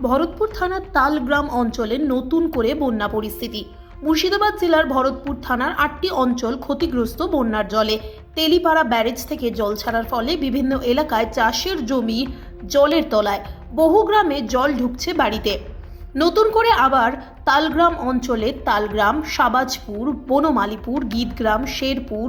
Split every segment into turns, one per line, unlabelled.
ভরতপুর থানার তালগ্রাম অঞ্চলে নতুন করে বন্যা পরিস্থিতি। মুর্শিদাবাদ জেলার ভরতপুর থানার আটটি অঞ্চল ক্ষতিগ্রস্ত বন্যার জলে। তেলিপাড়া ব্যারেজ থেকে জল ছাড়ার ফলে বিভিন্ন এলাকায় চাষের জমি জলের তলায়। বহু গ্রামে জল ঢুকছে বাড়িতে। নতুন করে আবার তালগ্রাম অঞ্চলে তালগ্রাম, সাবাজপুর, বনমালীপুর, গীতগ্রাম, শেরপুর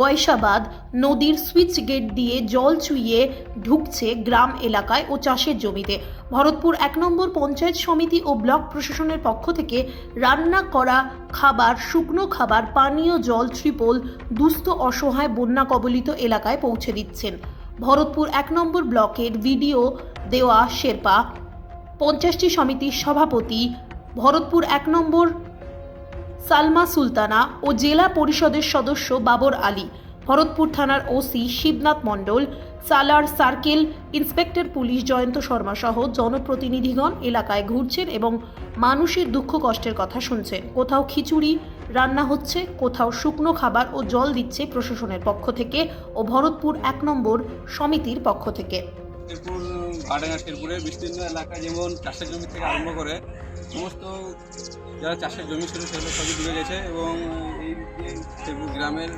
গয়সাবাদ নদীর সুইচ গেট দিয়ে জল চুইয়ে ঢুকছে গ্রাম এলাকায় ও চাষের জমিতে। ভরতপুর এক নম্বর পঞ্চায়েত সমিতি ও ব্লক প্রশাসনের পক্ষ থেকে রান্না করা খাবার, শুকনো খাবার, পানীয় জল, ত্রিপল, দুস্থ, অসহায়, বন্যা কবলিত এলাকায় পৌঁছে দিচ্ছেন। ভরতপুর এক নম্বর ব্লকের ভিডিও দেওয়া শেরপা পঞ্চাশটি সমিতির সভাপতি, ভরতপুর এক নম্বর, সালমা সুলতানা ও জেলা পরিষদের সদস্য বাবর আলী, ভরতপুর থানার OC Shibnath Mondal, Salar circle, inspector police Jayanta Sharma সহ জনপ্রতিনিধিগণ এলাকায় ঘুরছেন এবং মানুষের দুঃখ কষ্টের কথা শুনছেন। কোথাও খিচুড়ি, রান্না হচ্ছে, কোথাও শুকনো খাবার ও জল দিচ্ছে প্রশাসনের পক্ষ থেকে ও ভরতপুর এক নম্বর সমিতির পক্ষ থেকে।
শেরপুর ভাড়াঙ্গা শেরপুরের বিস্তীর্ণ এলাকা যেমন চাষের জমি থেকে আরম্ভ করে সমস্ত যারা চাষের জমি ছিল সেগুলো সবই ডুবে গেছে এবং এই শেরপুর গ্রামের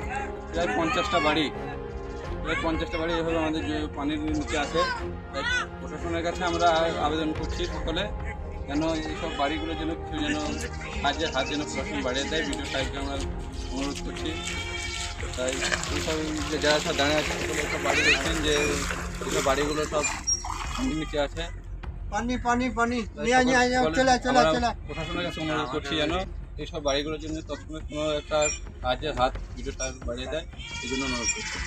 প্রায় পঞ্চাশটা বাড়ি, প্রায় পঞ্চাশটা বাড়ি এভাবে আমাদের পানির নিচে আছে প্রশাসনের কাছে আমরা আবেদন করছি সকলে যেন এইসব বাড়িগুলো যেন কিছু যেন সাহায্যের হাত যেন প্রশাসন বাড়িয়ে দেয় ভিডিও সাহেবকে আমরা অনুরোধ করছি। তাই এইসব যারা সব দাঁড়িয়ে আছে, সকলে সব বাড়ি দেখছেন যে বাড়িগুলো সব নিচে আছে।
পানি পানি পানি।
তাই
নিয়ে নিয়ে চলে চলে চলে
প্রশাসনের কাছে অনুরোধ করছি যেন এইসব বাড়িগুলোর জন্য তৎক্ষণাৎ কোনো একটা সাহায্যের হাত ভিডিও বাড়িয়ে দেয় এই জন্য অনুরোধ করছি।